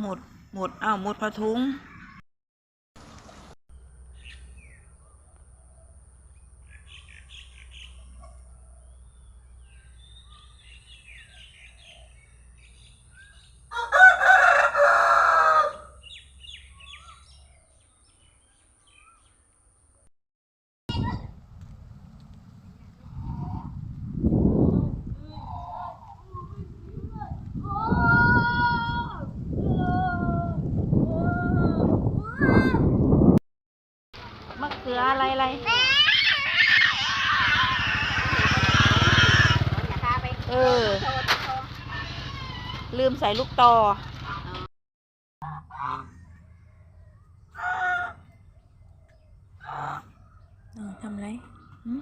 หมด หมดอ้าวหมดพะทุง มะเขื อะไรอะไรเออ ลืมใส่ลูกตอเออทำไรหึ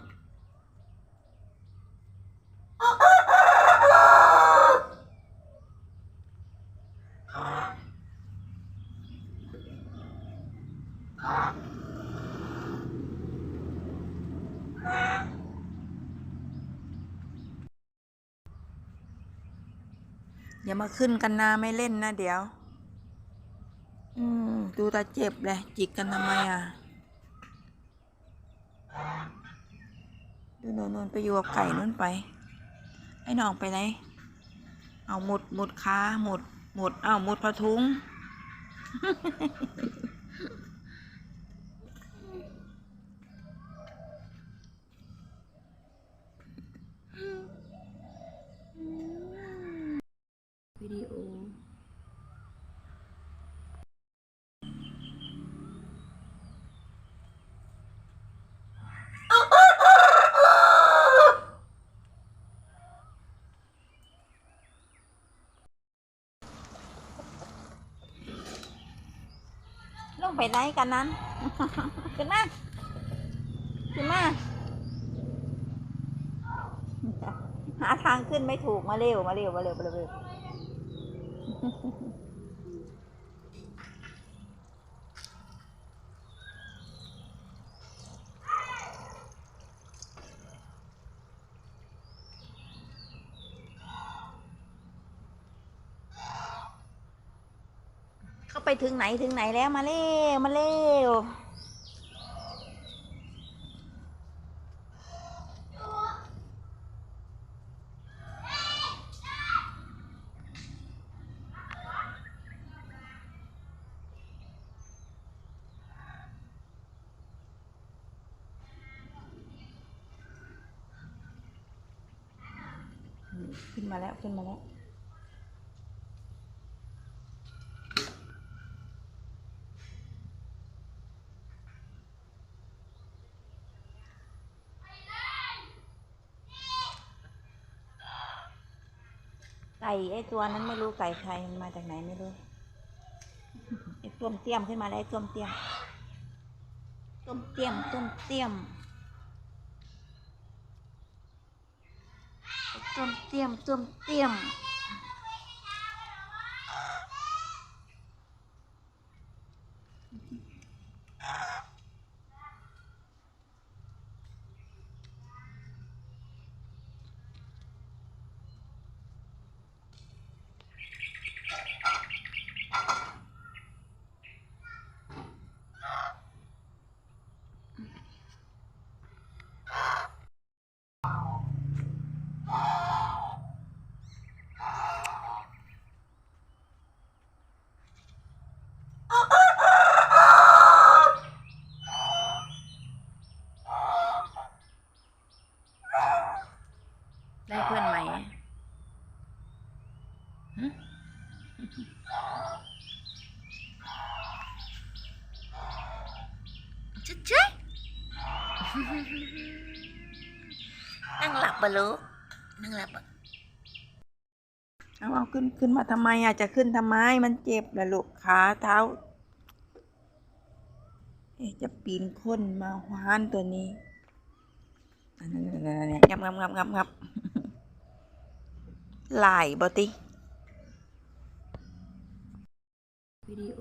อย่ามาขึ้นกันนาไม่เล่นนะเดี๋ยว อืมดูตาเจ็บเลยจิกกันทำไมอะดูนนนไปอยู่กับไก่นู่นไป ไอ้น้องไปไหน เอาหมดหมุดขาหมดหมดเอาหมดพะทุง ดีโอ ลงไปไหนกันนั้น ขึ้นมา ขึ้นมา หาทางขึ้นไม่ถูกมาเร็ว มาเร็ว มาเร็ว มาเร็ว เข้าไปถึงไหนถึงไหนแล้วมาเร็วมาเร็ว ขึ้นมาแล้วขึ้นมาแล้วไก่ไอ้ตัวนั้นไม่รู้ไก่ใครมันมาจากไหนไม่รู้ไอ้ต้มเตี้ยมขึ้นมาแล้วไอ้ต้มเตี้ยมต้มเตี้ยมต้มเตี้ยม ไอ้ต้มเตี้ยมต้มเตี้ยมได้เพื่อนใหม่หึ จ๊ะจ๊ะนั่งหลับปะลูกนั่งหลับอะเอาเอาขึ้นขึ้นมาทำไมอะจะขึ้นทำไมมันเจ็บนะลูกขาเท้าจะปีนค้นมาหวานตัวนี้อันนั้งับงับงับงับงับหลายบอติ วิดีโอ